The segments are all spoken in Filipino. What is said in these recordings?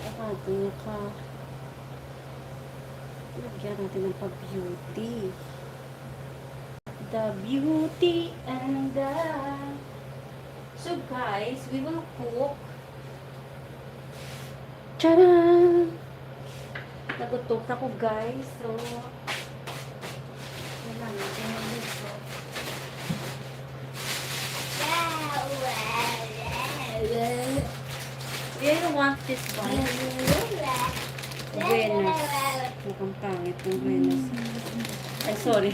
Ating naka... Lagyan natin ng pa-beauty. The beauty and the... So guys, we will cook. Tcharam! Nagutok na ko guys. So, wala natin yung dito. Do you want this one? Buenas. Mukhang pangit yung Buenas. Ay, sorry.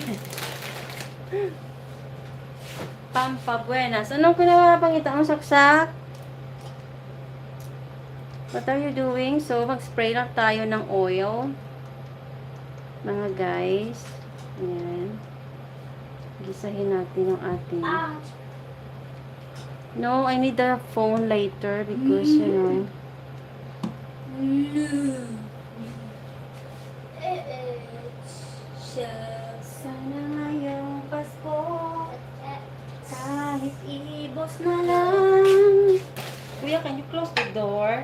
Pampa Buenas. Anong pinapangita mo, saksak? What are you doing? So, mag-spray lang tayo ng oil. Mga guys. Ayan. Gisahin natin yung ating... No, I need the phone later because, you know... Sana ngayong Pasko, kahit ibos na lang. Kuya, can you close the door?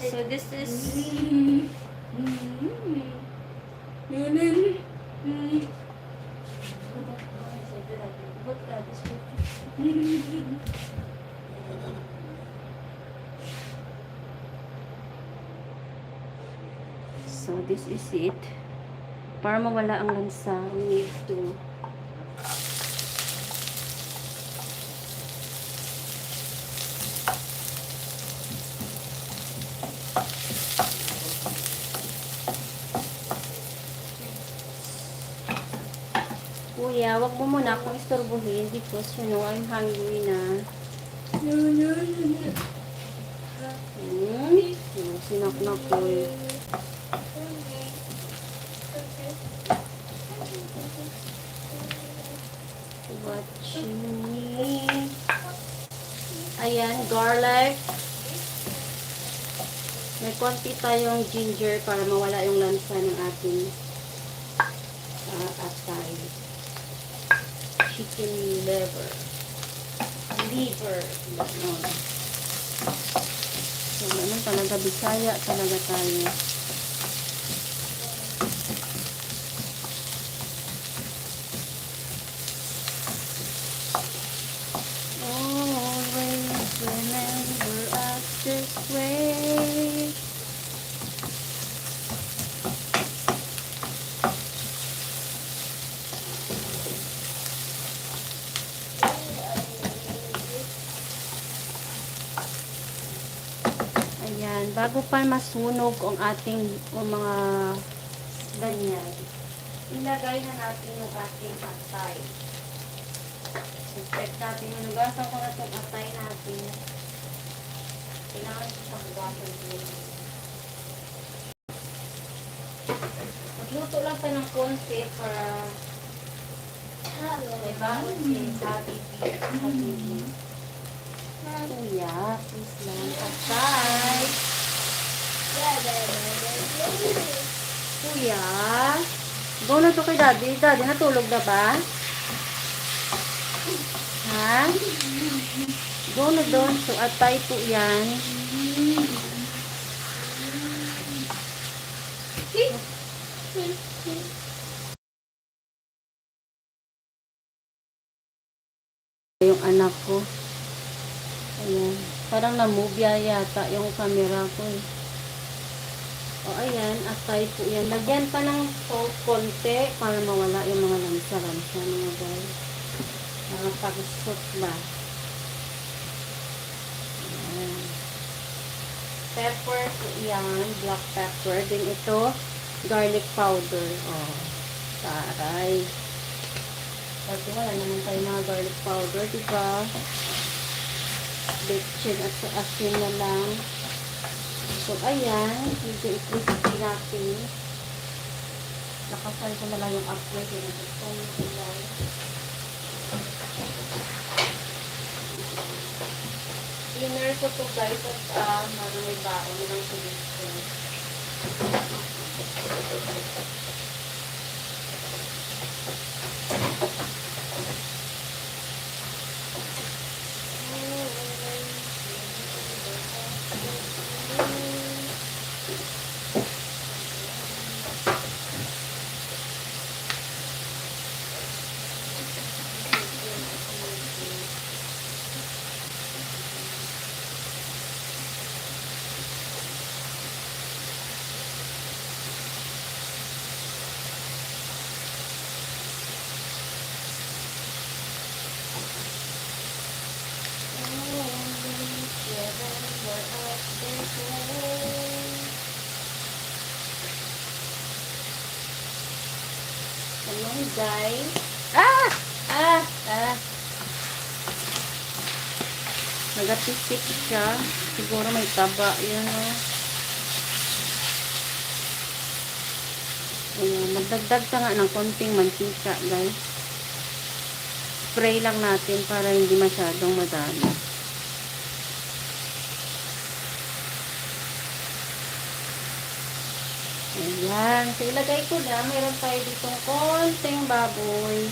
So this is... So this is it. Para mawala ang lansa, we need to Kuya, wag mo muna akong istorbohin because, you know, I'm hungry na. Hmm? Oh, sinak na ko eh. Watching me. Ayan, garlic. May konti tayong ginger para mawala yung lansa ng ating uh, atay. Chicken liver. Liver. Ganon. So, ganun talaga, bisaya talaga tayo. Always remember us this way. Ayan, bago pa masunog ang ating ang mga ganyan, ilagay na natin yung ating atay. Expect natin, hinugasan ko na itong atay natin. Kailangan ito sa hugasan ko. Magluto lang tayo ng konti para may baon din sa ating happy Kuya, please lang. Atay. Kuya. Go na to kay daddy. Daddy, natulog na ba? Ha? Go na doon. So, atay po yan. Yung anak ko. Ayan. Parang na-move yata yung camera ko eh. O ayan, atay po yan. Lagyan pa ng konti para mawala yung mga lansa-lansa mga guys. Mga pag-sot ba. Ayan. Pepper po yan, black pepper. Din ito, garlic powder. O, taray. Kasi wala naman tayo mga garlic powder, diba? Betchin at asin na lang. So, ayan. Medyo i-crispy natin. Nakasal ko na lang yung upload. Yung itong kulay. Dinner ko to guys at uh, may baon ng solution. Oh, oh, oh. Ayan, guys. Ah! Ah! Ah! Nagatisik siya. Siguro may taba. Yan o. Ayan, magdagdag ka nga ng konting mantika, guys. Spray lang natin para hindi masyadong madami. Ayan. So, ilagay ko na. Meron tayo ditong konting baboy.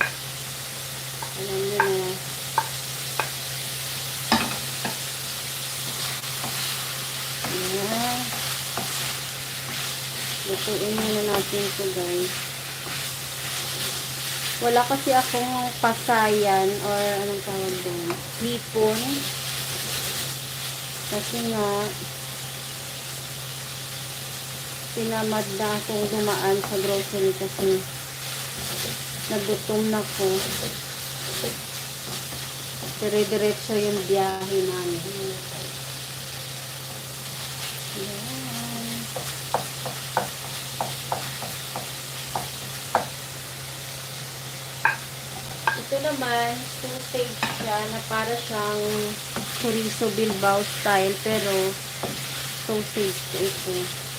Alam nyo na. Ayan. Lutuin muna natin ito guys. Wala kasi akong pasayan or anong tawag doon. Hipon. Kasi nga, tinamad na akong dumaan sa grocery kasi nagutom na ko. Dire-diretso yung biyahe namin. Ito naman, two-stage siya na para siyang chorizo bilbao style pero sausage ito.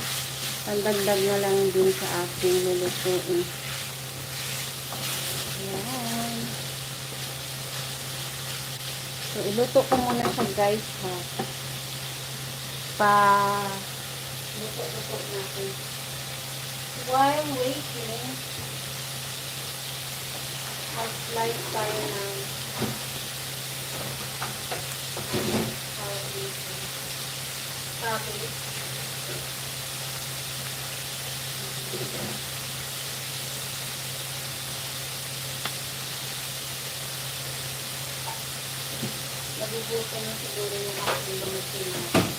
Pandagdag na lang din sa aking lulutuin. Ayan. So, iluto ko muna siya guys ha. Pa luto-luto natin. While waiting, mag-slice tayo ng tawag na siguro yung aking lumating natin.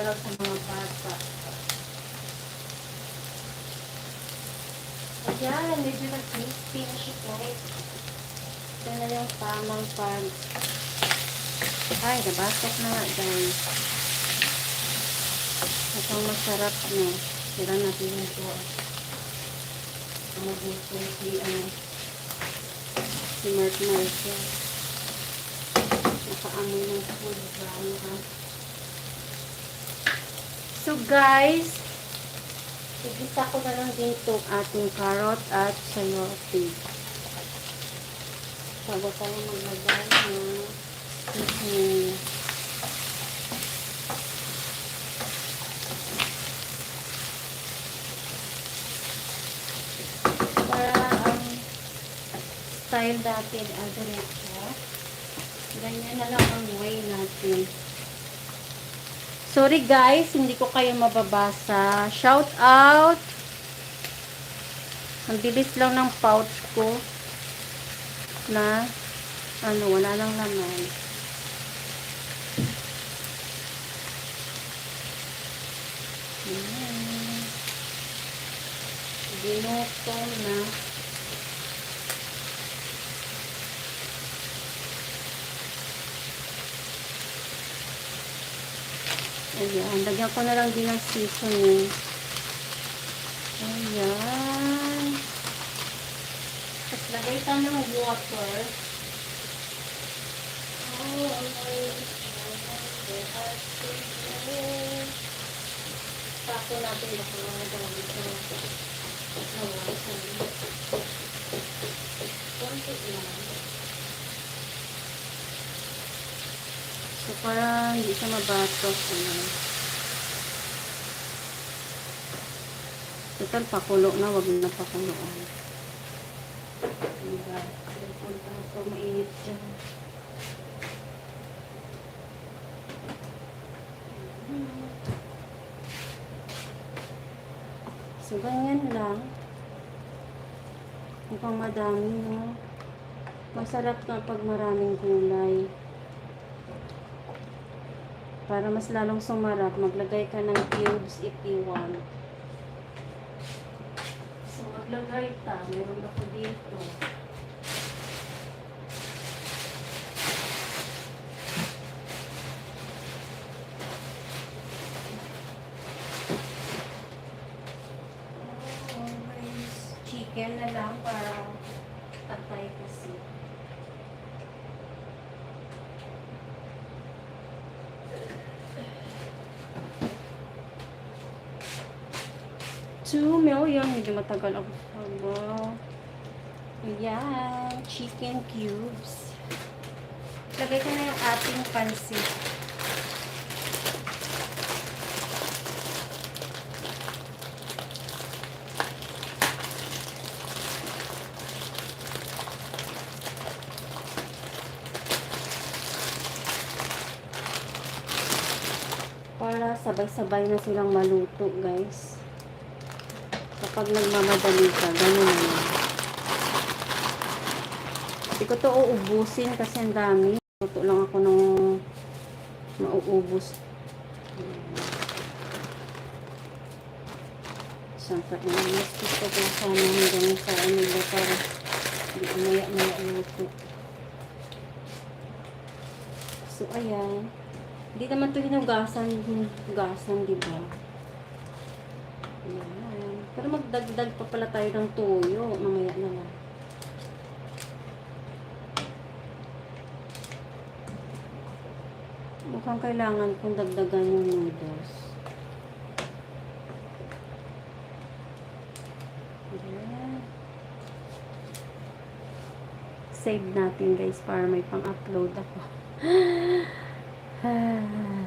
Na sa mga bata. Ayan, medyo nag-crispy na siya guys. Ito na yung tamang pag... Ay, nabasok na nga guys. Mukhang masarap na. Tira natin yung ito. Mabuto si, ano, si Mark Marcia. Nakaamoy ng food. Ano ha? So guys, igisa ko na lang din itong ating carrot at sayote. Bago tayo maglagay ng seasoning. para ang style natin ang diretso. Ganyan na lang ang way natin. Sorry guys, hindi ko kayo mababasa. Shout out! Ang bilis lang ng pouch ko na ano, wala lang laman. Ayan. Ginuto na. Ayan, lagyan ko na lang din ng seasoning. Ayan. Tapos lagay ka ng water. Oh, okay. Tapo natin yung mga gamit ko. Konti lang. Para hindi siya mabatok. Ano. Total, pakulo na. Wag na pakuloan. Diba? Punta ako, mainit dyan. So, ganyan lang. Mukhang madami, no? Masarap na pag maraming gulay. Para mas lalong sumarap, maglagay ka ng cubes if you want. So, maglagay ta. Meron ako dito. Always chicken na lang para patay kasi. Two million. Medyo matagal ako. Aba. Ayan. Chicken cubes. Lagay ko na yung ating pansit. Para sabay-sabay na silang maluto, guys. Kapag nagmamadali ka, ganun na lang. Hindi ko to uubusin kasi ang dami. Luto lang ako ng mauubos. Saan pa ina? Mas gusto ko sana hanggang sa ano ba para hindi umaya-maya luto. So, ayan. Hindi naman ito hinugasan, hinugasan, di ba? Ayan. Pero magdagdag pa pala tayo ng toyo. Mamaya na lang. Mukhang kailangan kong dagdagan yung noodles. Ayan. Save natin guys para may pang-upload ako. Ayan.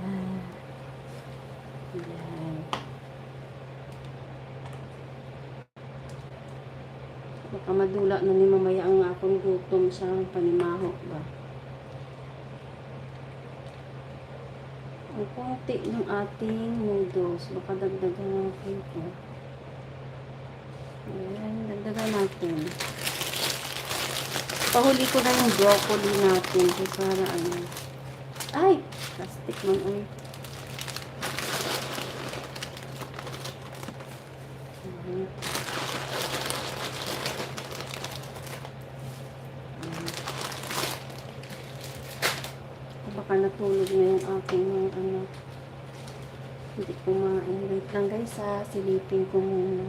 Madula na ni mamaya ang akong gutom sa panimaho ba. Ang konti ng ating noodles. Baka dagdagan natin ito. Ayan, dagdagan natin. Pahuli ko na yung broccoli natin. Kaya para ano. Ay! Plastic man ay. Mhm. Baka natulog na yung aking mga anak. Hindi kumain. Wait lang guys ha. Silipin ko muna.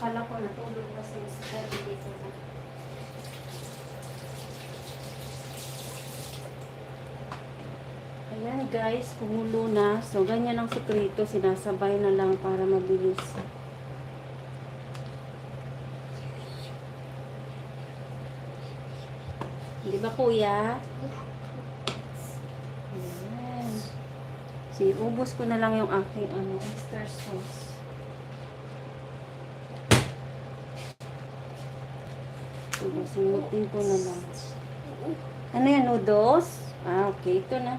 Kala ko natulog na si Mr. dito na. Ayan guys, kumulo na. So, ganyan ang sekreto. Sinasabay na lang para mabilis. Di ba kuya? Ayan. Si ubos ko na lang yung aking ano, oyster sauce. Simutin ko na lang. Ano yan, noodles? Ah, okay. Ito na.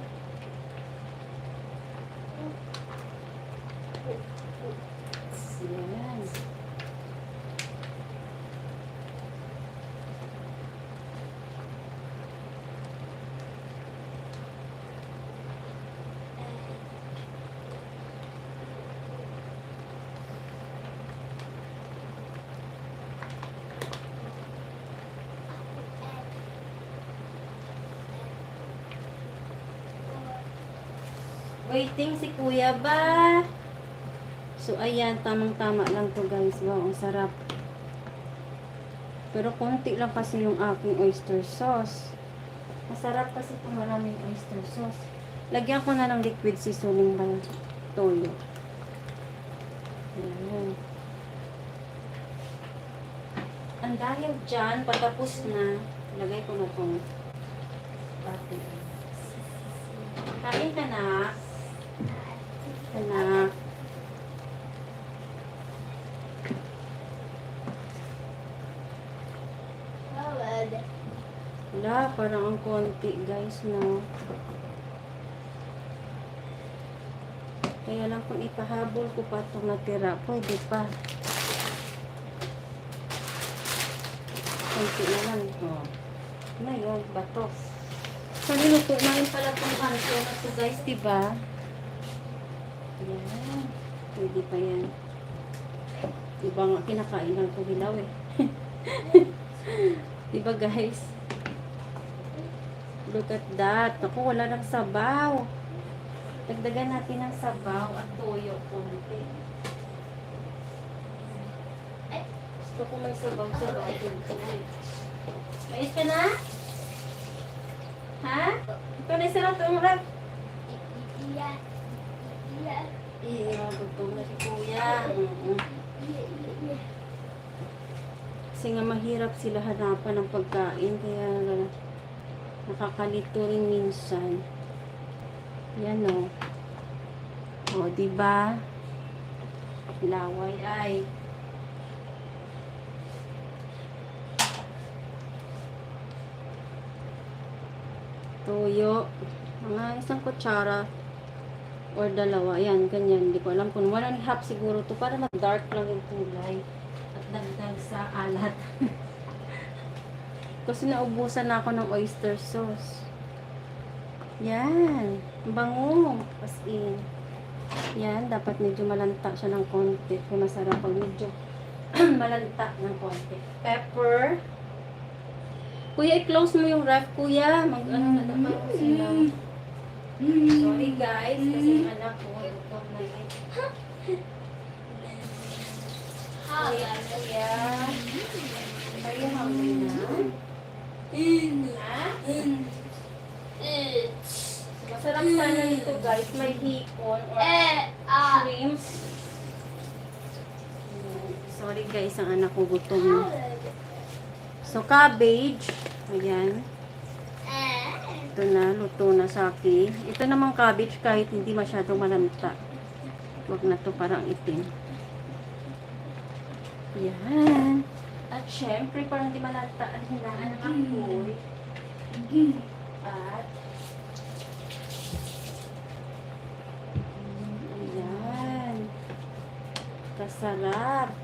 Yan. Waiting si kuya ba? So, ayan, tamang-tama lang to guys. Wow, ang sarap. Pero konti lang kasi yung aking oyster sauce. Masarap kasi kung maraming oyster sauce. Lagyan ko na ng liquid seasoning ng toyo. Ayan. Ang dahil dyan, patapos na, lagay ko na itong bati. Kain ka na. Anak. Wala, parang ang konti guys, no? Kaya lang kung ipahabol ko pa itong natira, pwede pa. Konti na lang. Oh. Ano yun? Bato. So, niluto na yun pala itong kanto na to guys, diba? Yan. Pwede pa yan. Diba nga, kinakain lang ko hilaw eh. diba guys? Look at that. Ako, wala ng sabaw. Dagdagan natin ng sabaw at toyo konti. Ay, gusto ko may sabaw-sabaw dito. Mais ka na? Ha? Ito na isarap ang rap. Iya, gutom na si kuya. Kasi nga mahirap sila hanapan ng pagkain. Kaya nakakalito rin minsan. Yan o. O, diba? Laway ay. Toyo. Mga isang kutsara or dalawa. Ayan, ganyan. Hindi ko alam kung one and a half siguro to para mag-dark lang yung kulay at dagdag sa alat. Kasi naubusan na ako ng oyster sauce. Yan. Bango. As in. Yan. Dapat medyo malanta siya ng konti. Kung masarap pag medyo malanta ng konti. Pepper. Kuya, i-close mo yung ref, kuya. Mag, ano, na naman ko sila. Sorry guys, kasi yung anak ko, ito na yun. Kuya, kuya. Are you hungry na? Ha? Masarap sana nito guys. May hipon or shrimps. Sorry guys, ang anak ko gutom na. So, cabbage. Ayan. Ito na, luto na sa akin. Ito namang cabbage kahit hindi masyadong malanta. Huwag na to parang itim. Yan. At syempre, parang hindi malanta ang hinaan ng apoy. At Ayan. Kasarap.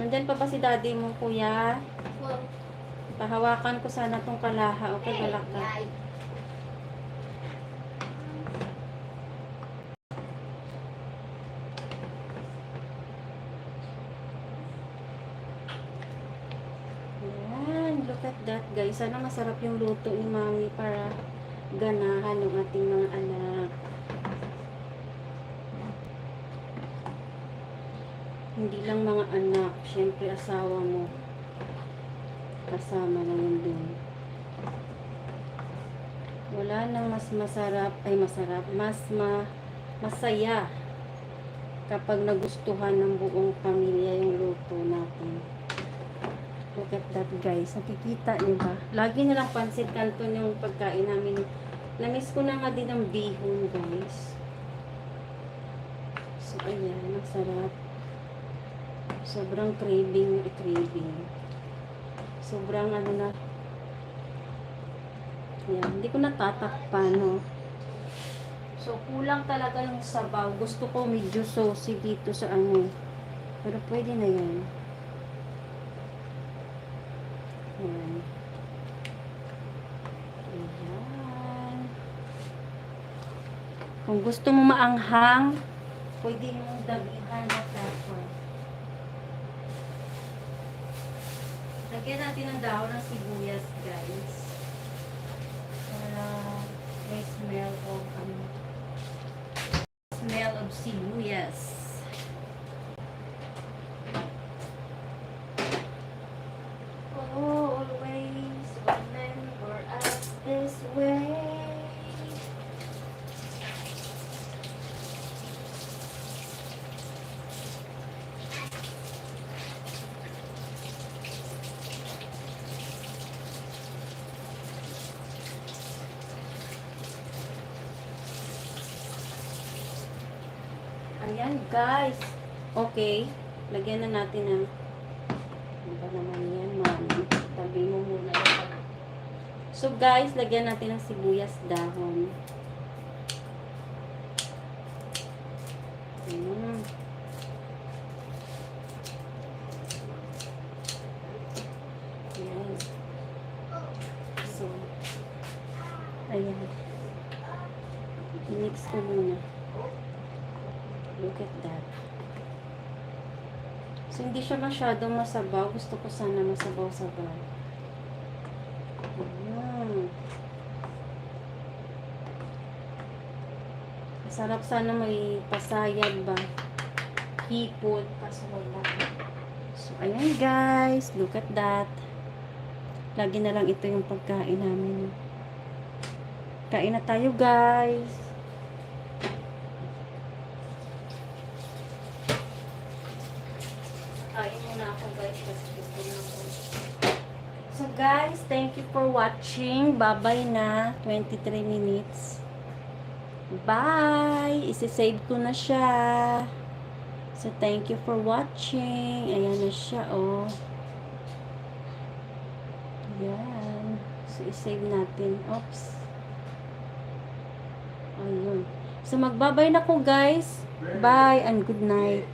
Nandyan pa ba si daddy mo, kuya? Pahawakan ko sana tong kalaha o kagalaka. Yan, look at that guys. Sana masarap yung luto ni mami para ganahan yung ating mga anak. Hindi lang mga anak, syempre asawa mo. Kasama na yun dun. Wala nang mas masarap, ay masarap, mas ma, masaya kapag nagustuhan ng buong pamilya yung luto natin. Look at that guys. Nakikita niyo ba? Lagi nilang pansit canton yung pagkain namin Namiss ko na nga din ang bihon, guys. So, ayan. Ang sarap. Sobrang craving, craving. Sobrang ano na. Ayan. Hindi ko natatakpan, no. So, kulang talaga yung sabaw. Gusto ko medyo saucy dito sa ano. Pero pwede na yan. Ayan. Ayan. Kung gusto mo maanghang, pwede mong dagihan na pepper. Lagyan natin ng dahon ng sibuyas, guys. Para may smell of ano, smell of sibuyas. Oh, always remember us this way. Ayan, guys. Okay. Lagyan na natin ng ano ba naman yan, mami? Tabi mo muna. So, guys, lagyan natin ng sibuyas dahon. Mm. Ayan. So, ayan. Mix ko muna. Look at that. So, hindi siya masyadong masabaw. Gusto ko sana masabaw-sabaw. Ayan. Masarap sana may pasayad ba? Hipot. Kaso wala. So, ayan guys. Look at that. Lagi na lang ito yung pagkain namin. Kain na tayo guys. Kain muna ako guys kasi gusto na ako. So guys, thank you for watching. Bye-bye na. 23 minutes. Bye! Isi-save ko na siya. So thank you for watching. Ayan na siya, oh. Ayan. So i-save natin. Oops. Ayun. So magbabay na ko guys. Bye and good night.